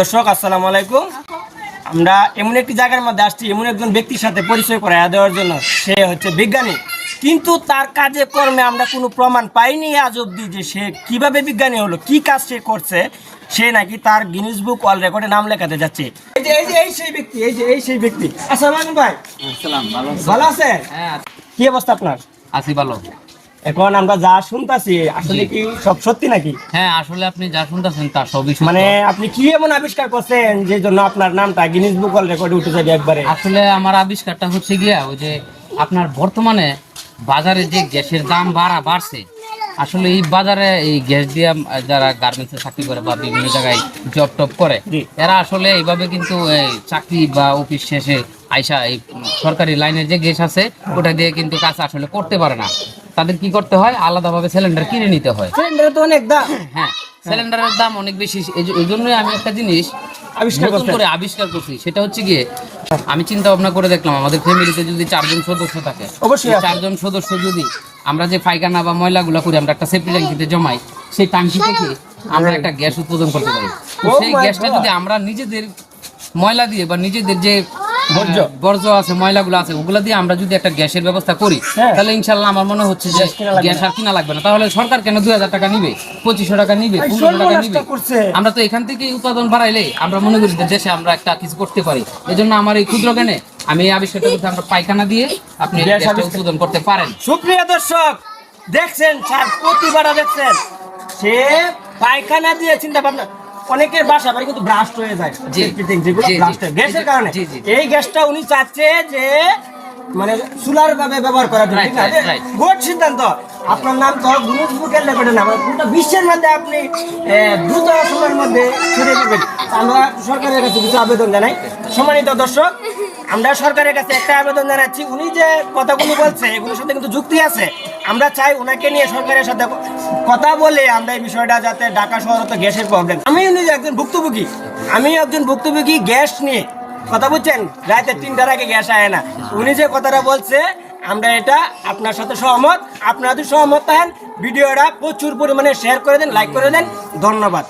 দর্শক আসসালামু আলাইকুম। আমরা এমন একটি জায়গার মধ্যে আসছি এমন একজন ব্যক্তির সাথে পরিচয় করাইয়া দেওয়ার জন্য। সে হচ্ছে বিজ্ঞানী। কিন্তু তার কাজে কর্মে আমরা কোনো প্রমাণ পাইনি আজ অব্দি যে সে কীভাবে বিজ্ঞানী হলো কি কাজ সে করছে। সে নাকি তার গিনিস বুক অল রেকর্ডে নাম লেখাতে যাচ্ছে। এই যে এই যে এই সেই ব্যক্তি এই যে এই সেই ব্যক্তি। আসসালাম ভাই। আসসালাম ভালো আছেন? হ্যাঁ। কি অবস্থা আপনার? আছি ভালো। এখন আমরা যা শুনতাছি আসলে কি সব সত্যি নাকি? হ্যাঁ আসলে আপনি যা শুনতেছেন তা সবই মানে আপনি কি এমন আবিষ্কার করছেন যে জন্য আপনার নামটা গিনিস বুক অল রেকর্ডে উঠে যাবে একবারে? আসলে আমার আবিষ্কারটা হচ্ছে গিয়া ওই যে আপনার বর্তমানে বাজারে যে গ্যাসের দাম বাড়া বাড়ছে আসলে এই বাজারে এই গ্যাস দিয়ে যারা গার্মেন্টসে চাকরি করে বা বিভিন্ন জায়গায় জব টপ করে এরা আসলে এইভাবে কিন্তু চাকরি বা অফিস শেষে আইসা এই সরকারি লাইনের যে গ্যাস আছে ওটা দিয়ে কিন্তু কাজ আসলে করতে পারে না। তাদের কি করতে হয়? আলাদাভাবে সিলিন্ডার কিনে নিতে হয়। সিলিন্ডারে তো অনেক দাম। হ্যাঁ সিলিন্ডারের দাম অনেক বেশি। এই জন্যই আমি একটা জিনিস আবিষ্কার করে আবিষ্কার করছি। সেটা হচ্ছে গিয়ে আমি চিন্তা ভাবনা করে দেখলাম আমাদের ফ্যামিলিতে যদি চারজন সদস্য থাকে অবশ্যই চারজন সদস্য যদি আমরা যে পায়খানা বা ময়লাগুলো করি আমরা একটা সেফটি ট্যাঙ্কিতে জমাই সেই ট্যাঙ্কি থেকে আমরা একটা গ্যাস উৎপাদন করতে পারি। সেই গ্যাসটা যদি আমরা নিজেদের ময়লা দিয়ে বা নিজেদের যে বর্জ্য। আছে ময়লাগুলো আছে ওগুলা দিয়ে আমরা যদি একটা গ্যাসের ব্যবস্থা করি হ্যাঁ। তাহলে ইনশাল্লাহ আমার মনে হচ্ছে যে গ্যাস কিনা আর কিনা লাগবে না। তাহলে সরকার কেন দুই হাজার টাকা নিবে? পঁচিশশো টাকা নিবে পনেরোশো টাকা নিবে? আমরা তো এখান থেকে উৎপাদন বাড়াইলে আমরা মনে করি যে দেশে আমরা একটা কিছু করতে পারি। এই জন্য আমার এই ক্ষুদ্র জ্ঞানে আমি এই আবিষ্কারটা করতে আমরা পায়খানা দিয়ে আপনি উৎপাদন করতে পারেন। সুপ্রিয় দর্শক দেখছেন স্যার দেখছেন। সে পায়খানা দিয়ে চিন্তা ভাবনা অনেকের বাসা বাড়ি কিন্তু ব্রাস্ট হয়ে যায় যেগুলো। হয়, গ্যাসের কারণে। এই গ্যাসটা উনি চাচ্ছে যে মানে চুলার ভাবে ব্যবহার করা জন্য ঠিক আছে. গুড সিদ্ধান্ত। আপনার নাম তো বুকের গোটা বিশ্বের মধ্যে আপনি দ্রুত সময়ের মধ্যে ছড়িয়ে দিবেন আমরা সরকারের কাছে কিছু আবেদন জানাই। সম্মানিত দর্শক আমরা সরকারের কাছে একটা আবেদন জানাচ্ছি। উনি যে কথাগুলো বলছে এগুলোর সাথে কিন্তু যুক্তি আছে। আমরা চাই ওনাকে নিয়ে সরকারের সাথে কথা বলে আমরা এই বিষয়টা যাতে ঢাকা শহরে তো গ্যাসের প্রবলেম আমি নিজে একজন ভুক্তভোগী, আমি একজন ভুক্তভোগী গ্যাস নিয়ে। কথা বলছেন রাতে তিনটার আগে গ্যাস আয় না। উনি যে কথাটা বলছে, আমরা এটা আপনার সাথে সহমত। আপনারা যদি সহমত থাকেন ভিডিওটা প্রচুর পরিমাণে শেয়ার করে দেন লাইক করে দেন। ধন্যবাদ।